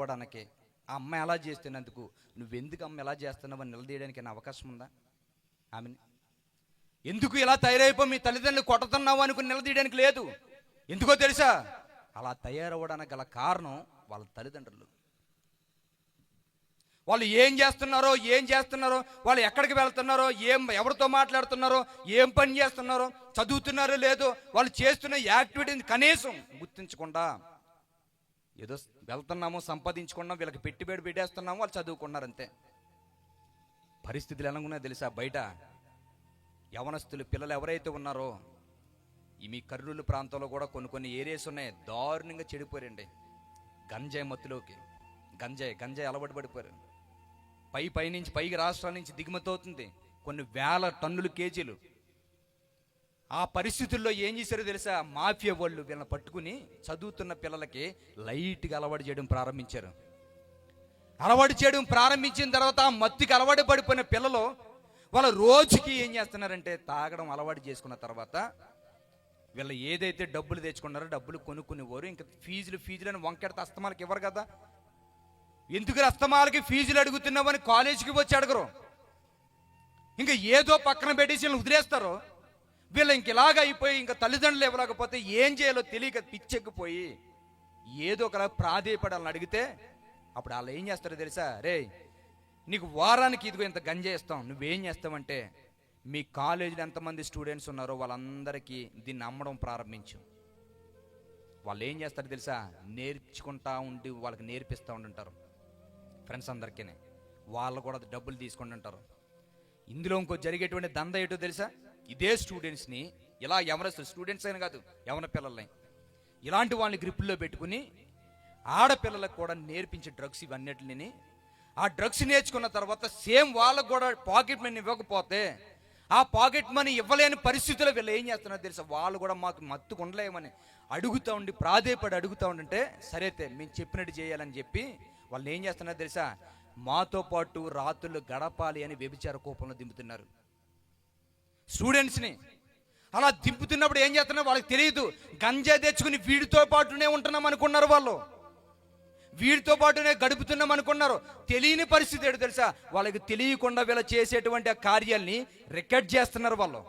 పోవడానికి ఆ అమ్మ ఎలా చేస్తున్నందుకు? నువ్వెందుకు అమ్మ ఎలా చేస్తున్నావు అని నిలదీయడానికి అవకాశం ఉందా? ఆమెని ఎందుకు ఇలా తయారైపో? మీ తల్లిదండ్రులు కొట్టుతున్నావు అనుకుని నిలదీయడానికి లేదు. ఎందుకో తెలుసా? అలా తయారవ్వడానికి గల కారణం వాళ్ళ తల్లిదండ్రులు. వాళ్ళు ఏం చేస్తున్నారో ఏం చేస్తున్నారో వాళ్ళు ఎక్కడికి వెళ్తున్నారో ఏం ఎవరితో మాట్లాడుతున్నారో ఏం పని చేస్తున్నారో చదువుతున్నారో లేదో వాళ్ళు చేస్తున్న యాక్టివిటీని కనీసం గుర్తించకుండా ఏదో వెళ్తున్నాము సంపాదించుకున్నాం వీళ్ళకి పెట్టుబడి పెట్టేస్తున్నాము వాళ్ళు చదువుకున్నారు అంతే. పరిస్థితులు ఎలా ఉన్నాయో తెలుసా? బయట యవనస్తులు పిల్లలు ఎవరైతే ఉన్నారో ఈ మీ కర్నూలు ప్రాంతంలో కూడా కొన్ని కొన్ని ఏరియాస్ ఉన్నాయి. దారుణంగా చెడిపోయారండి. గంజాయి మత్తులోకి. గంజాయి గంజాయి అలవాటు పడిపోయారు. పై పై నుంచి పైకి రాష్ట్రాల నుంచి దిగుమతి అవుతుంది. కొన్ని వేల టన్నులు కేజీలు. ఆ పరిస్థితుల్లో ఏం చేశారో తెలుసా? మాఫియా వాళ్ళు వీళ్ళని పట్టుకుని చదువుతున్న పిల్లలకి లైట్గా అలవాటు చేయడం ప్రారంభించారు. అలవాటు చేయడం ప్రారంభించిన తర్వాత మత్తుకి అలవాటు పడిపోయిన పిల్లలు వాళ్ళ రోజుకి ఏం చేస్తున్నారంటే తాగడం అలవాటు చేసుకున్న తర్వాత వీళ్ళు ఏదైతే డబ్బులు తెచ్చుకున్నారో డబ్బులు కొనుక్కునేవారు. ఇంకా ఫీజులు ఫీజులను వంకెడితే అస్తమాలకు ఇవ్వరు కదా. ఎందుకు అస్తమాలకి ఫీజులు అడుగుతున్నామని కాలేజీకి వచ్చి అడగరు. ఇంకా ఏదో పక్కన పెట్టేసి వీళ్ళని వదిలేస్తారు. వీళ్ళు ఇంక ఇలాగ అయిపోయి ఇంకా తల్లిదండ్రులు ఇవ్వలేకపోతే ఏం చేయాలో తెలియక పిచ్చెక్కిపోయి ఏదో ఒకలా ప్రాధేయపడాలని అడిగితే అప్పుడు వాళ్ళు ఏం చేస్తారో తెలుసా? రే నీకు వారానికి ఇదిగో ఇంత గంజేస్తాం నువ్వేం చేస్తావంటే మీ కాలేజీలో ఎంతమంది స్టూడెంట్స్ ఉన్నారో వాళ్ళందరికీ దీన్ని అమ్మడం ప్రారంభించు. వాళ్ళు ఏం చేస్తారు తెలుసా? నేర్చుకుంటా ఉండి వాళ్ళకి నేర్పిస్తూ ఉంటుంటారు ఫ్రెండ్స్ అందరికీ వాళ్ళు కూడా డబ్బులు తీసుకుంటుంటారు ఇందులో ఇంకో జరిగేటువంటి దంద ఏంటో తెలుసా? ఇదే స్టూడెంట్స్ని ఇలా ఎవరెస్ట్ స్టూడెంట్స్ అయినా కాదు ఎవరి పిల్లల్ని. ఇలాంటి వాళ్ళని గ్రిప్పుల్లో పెట్టుకుని ఆడపిల్లలకు కూడా నేర్పించే డ్రగ్స్ ఇవన్నిటిని. ఆ డ్రగ్స్ నేర్చుకున్న తర్వాత సేమ్ వాళ్ళకు కూడా పాకెట్ మనీ ఇవ్వకపోతే ఆ పాకెట్ మనీ ఇవ్వలేని పరిస్థితుల్లో వీళ్ళు ఏం చేస్తున్నారో తెలుసా? వాళ్ళు కూడా మాకు మత్తుకు ఉండలేమని అడుగుతూ ఉండి ప్రాధేయపడి అడుగుతూ ఉండంటే సరైతే మేము చెప్పినట్టు చేయాలని చెప్పి వాళ్ళు ఏం చేస్తున్నారో తెలుసా? మాతో పాటు రాత్రులు గడపాలి అని వ్యభిచార కోపంలో దింపుతున్నారు. స్టూడెంట్స్ని. అలా దింపుతున్నప్పుడు ఏం చేస్తున్నా వాళ్ళకి తెలియదు. గంజా తెచ్చుకుని వీడితో పాటునే ఉంటున్నాం అనుకున్నారు వాళ్ళు. వీడితో పాటునే గడుపుతున్నాం అనుకున్నారు. తెలియని పరిస్థితి ఏంటో తెలుసా? వాళ్ళకి తెలియకుండా వీళ్ళు చేసేటువంటి ఆ కార్యాల్ని రికార్డ్ చేస్తున్నారు వాళ్ళు.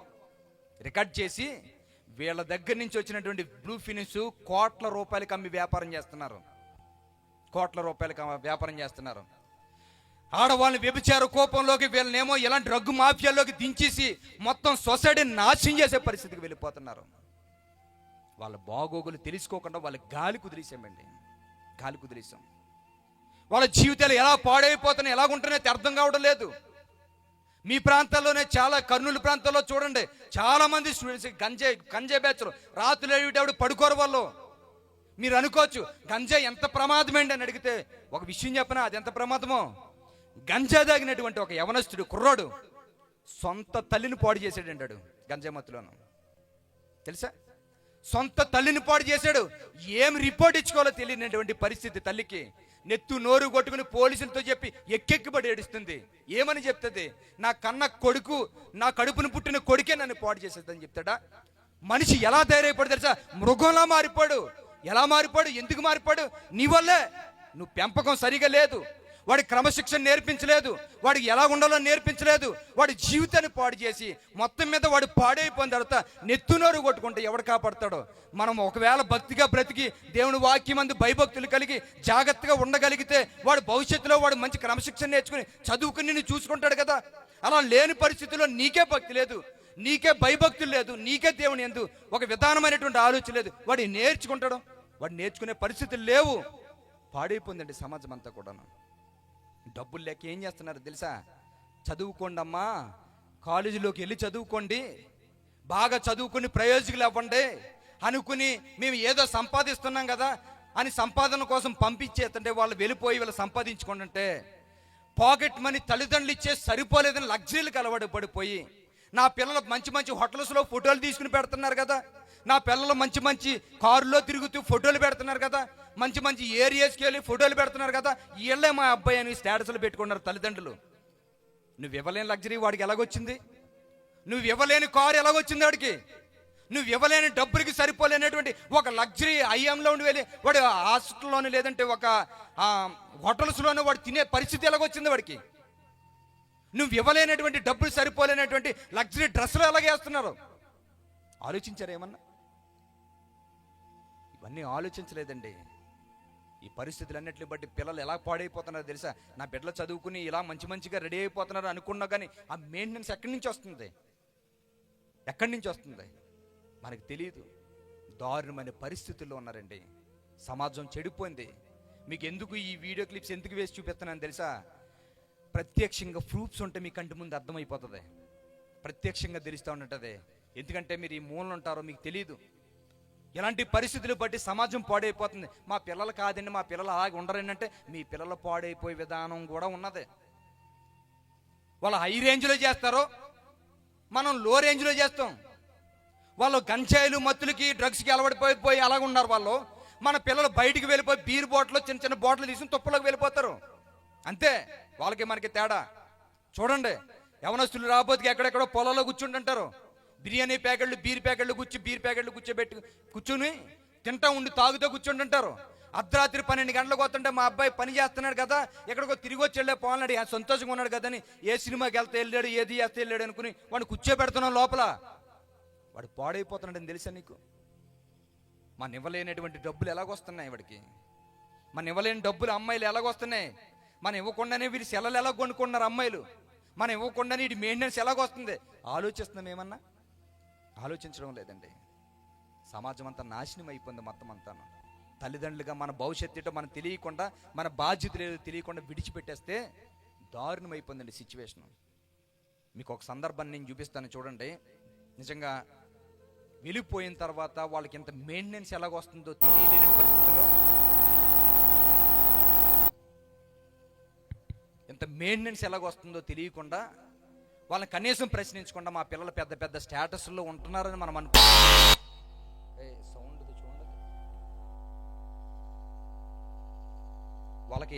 రికార్డ్ చేసి వీళ్ళ దగ్గర నుంచి వచ్చినటువంటి బ్లూ ఫినిష్ కోట్ల రూపాయలకి అమ్మి వ్యాపారం చేస్తున్నారు. కోట్ల రూపాయలకి వ్యాపారం చేస్తున్నారు. ఆడవాళ్ళని వ్యభిచార కోపంలోకి వీళ్ళనేమో ఇలాంటి డ్రగ్ మాఫియాలోకి దించేసి మొత్తం సొసైటీని నాశనం చేసే పరిస్థితికి వెళ్ళిపోతున్నారు. వాళ్ళ బాగోగులు తెలుసుకోకుండా వాళ్ళ గాలి కుదిరేసామండి. గాలి కుదిరేసాం. వాళ్ళ జీవితాలు ఎలా పాడైపోతున్నాయి ఎలా ఉంటున్నాయో అర్థం కావడం లేదు. మీ ప్రాంతాల్లోనే చాలా కర్నూలు ప్రాంతాల్లో చూడండి చాలా మంది స్టూడెంట్స్ గంజాయి గంజాయి బ్యాచ్లు రాత్రులు అడిగేటప్పుడు పడుకోరు వాళ్ళు. మీరు అనుకోవచ్చు గంజాయి ఎంత ప్రమాదమేండి అని అడిగితే ఒక విషయం చెప్పనా అది ఎంత ప్రమాదమో? గంజా తాగినటువంటి ఒక యవనస్తుడు కుర్రాడు సొంత తల్లిని పాడు చేసాడంటాడు గంజా మత్తులోను. తెలుసా? సొంత తల్లిని పాడు చేశాడు. ఏం రిపోర్ట్ ఇచ్చుకోవాలో తెలియనటువంటి పరిస్థితి తల్లికి. నెత్తు నోరు కొట్టుకుని పోలీసులతో చెప్పి ఎక్కెక్కిబడి ఏడుస్తుంది. ఏమని చెప్తుంది? నా కన్న కొడుకు నా కడుపును పుట్టిన కొడుకే నన్ను పాడు చేసేదని చెప్తాడా? మనిషి ఎలా తయారైపోడు తెలుసా? మృగంలా మారిపోడు. ఎలా మారిపోడు? ఎందుకు మారిపోడు? నీ వల్లే. నువ్వు పెంపకం సరిగా లేదు. వాడి క్రమశిక్షణ నేర్పించలేదు వాడికి ఎలా ఉండాలో నేర్పించలేదు వాడి జీవితాన్ని పాడు చేసి మొత్తం మీద వాడు పాడైపోయిన తర్వాత నెత్తునోరు కొట్టుకుంటే ఎవడు కాపాడతాడో? మనం ఒకవేళ భక్తిగా బ్రతికి దేవుని వాక్యం అందు భయభక్తులు కలిగి జాగ్రత్తగా ఉండగలిగితే వాడు భవిష్యత్తులో వాడు మంచి క్రమశిక్షణ నేర్చుకుని చదువుకుని నిన్ను చూసుకుంటాడు కదా? అలా లేని పరిస్థితుల్లో నీకే భక్తి లేదు నీకే భయభక్తులు లేదు నీకే దేవుని ఎందు ఒక విధానమైనటువంటి ఆలోచన లేదు. వాడు నేర్చుకుంటాడు? వాడు నేర్చుకునే పరిస్థితులు లేవు. పాడైపోయిందండి సమాజం అంతా కూడాను. డబ్బులు లేక ఏం చేస్తున్నారు తెలుసా? చదువుకోండి అమ్మా కాలేజీలోకి వెళ్ళి చదువుకోండి. బాగా చదువుకుని ప్రయోజకులు అవ్వండి అనుకుని మేము ఏదో సంపాదిస్తున్నాం కదా అని సంపాదన కోసం పంపించేస్తుంటే వాళ్ళు వెళ్ళిపోయి వీళ్ళు అంటే పాకెట్ మనీ తల్లిదండ్రులు ఇచ్చే సరిపోలేదని లగ్జరీలకు అలవాటు పడిపోయి నా పిల్లలు మంచి మంచి హోటల్స్లో ఫోటోలు తీసుకుని పెడుతున్నారు కదా. నా పిల్లలు మంచి మంచి కారులో తిరుగుతూ ఫోటోలు పెడుతున్నారు కదా. మంచి మంచి ఏరియాస్కి వెళ్ళి ఫోటోలు పెడుతున్నారు కదా వీళ్ళే మా అబ్బాయి అని స్టేటస్లు పెట్టుకున్నారు తల్లిదండ్రులు. నువ్వు ఇవ్వలేని లగ్జరీ వాడికి ఎలాగొచ్చింది? నువ్వు ఇవ్వలేని కారు ఎలాగొచ్చింది వాడికి? నువ్వు ఇవ్వలేని డబ్బులకి సరిపోలేనటువంటి ఒక లగ్జరీ ఐఎంలో ఉండి వెళ్ళి వాడు హాస్టల్లోనే లేదంటే ఒక హోటల్స్లోనూ వాడు తినే పరిస్థితి ఎలాగొచ్చింది వాడికి? నువ్వు ఇవ్వలేనటువంటి డబ్బులు సరిపోలేనటువంటి లగ్జరీ డ్రెస్సులు ఎలాగేస్తున్నారు ఆలోచించారు ఏమన్నా? ఇవన్నీ ఆలోచించలేదండి. ఈ పరిస్థితులన్నిటిని బట్టి పిల్లలు ఎలా పాడైపోతున్నారో తెలుసా? నా బిడ్డలు చదువుకుని ఇలా మంచి మంచిగా రెడీ అయిపోతున్నారు అనుకున్నా కానీ ఆ మెయింటెనెన్స్ ఎక్కడి నుంచి వస్తుంది? ఎక్కడి నుంచి వస్తుంది? మనకు తెలియదు దారుణమైన పరిస్థితుల్లో ఉన్నారండి. సమాజం చెడిపోయింది. మీకు ఎందుకు ఈ వీడియో క్లిప్స్ ఎందుకు వేసి చూపిస్తున్నాను తెలుసా? ప్రత్యక్షంగా ప్రూఫ్స్ ఉంటే మీ కంటి ముందు అర్థమైపోతుంది. ప్రత్యక్షంగా తెలుస్తూ ఉంటుంది. ఎందుకంటే మీరు ఈ మూలన ఉంటారో మీకు తెలియదు ఇలాంటి పరిస్థితులు బట్టి సమాజం పాడైపోతుంది. మా పిల్లలు కాదండి మా పిల్లలు అలాగే ఉండరండి అంటే మీ పిల్లలు పాడైపోయే విధానం కూడా ఉన్నది. వాళ్ళు హై రేంజ్లో చేస్తారో మనం లో రేంజ్లో చేస్తాం. వాళ్ళు గంజాయిలు మత్తులకి డ్రగ్స్కి అలవాడిపోయిపోయి అలాగ ఉన్నారు వాళ్ళు. మన పిల్లలు బయటికి వెళ్ళిపోయి బీర్ బాటిల్ చిన్న చిన్న బాటిల్ తీసుకుని తుప్పలోకి వెళ్ళిపోతారు. అంతే వాళ్ళకి మనకి తేడా. చూడండి యవనస్తులు రాబోతుకి ఎక్కడెక్కడో పొలంలో కూర్చుంటుంటారు. బిర్యానీ ప్యాకెట్లు బీర్ ప్యాకెట్లు కూర్చి బీర్ ప్యాకెట్లు కూర్చోబెట్టి కూర్చుని తింటా ఉండి తాగుతూ కూర్చుంటుంటారు అర్ధరాత్రి పన్నెండు గంటలకు వస్తుంటే మా అబ్బాయి పని చేస్తున్నాడు కదా ఎక్కడికో తిరిగి వచ్చి వెళ్ళే పోనాడు సంతోషంగా ఉన్నాడు కదా అని ఏ సినిమాకి వెళ్తే వెళ్ళాడు ఏది చేస్తే వెళ్ళాడు అనుకుని వాడిని కూర్చోబెడుతున్నాం లోపల. వాడు పాడైపోతున్నాడని తెలుసా నీకు? మన ఇవ్వలేనటువంటి డబ్బులు ఎలాగొస్తున్నాయి వాడికి? మన ఇవ్వలేని డబ్బులు అమ్మాయిలు ఎలాగొస్తున్నాయి? మనం ఇవ్వకుండానే వీరి సెలలు ఎలా కొనుక్కున్నారు అమ్మాయిలు? మనం ఇవ్వకుండానే వీటి మెయింటెనెన్స్ ఎలాగొస్తుంది? ఆలోచిస్తున్నాం ఏమన్నా? ఆలోచించడం లేదండి. సమాజం అంతా నాశనం అయిపోయింది మొత్తం అంతాను. తల్లిదండ్రులుగా మన భవిష్యత్తు ఏంటో మనం తెలియకుండా మన బాధ్యతలు ఏదో తెలియకుండా విడిచిపెట్టేస్తే దారుణం అయిపోయిందండి సిచ్యువేషన్. మీకు ఒక సందర్భాన్ని నేను చూపిస్తాను చూడండి. నిజంగా వెళ్ళిపోయిన తర్వాత వాళ్ళకి ఎంత మెయింటెనెన్స్ ఎలాగొస్తుందో తెలియలేని పరిస్థితుల్లో ఎంత మెయింటెనెన్స్ ఎలాగొస్తుందో తెలియకుండా వాళ్ళని కనీసం ప్రశ్నించకుండా మా పిల్లలు పెద్ద పెద్ద స్టేటస్లో ఉంటున్నారని మనం అనుకో సౌండ్ చూడండి. వాళ్ళకి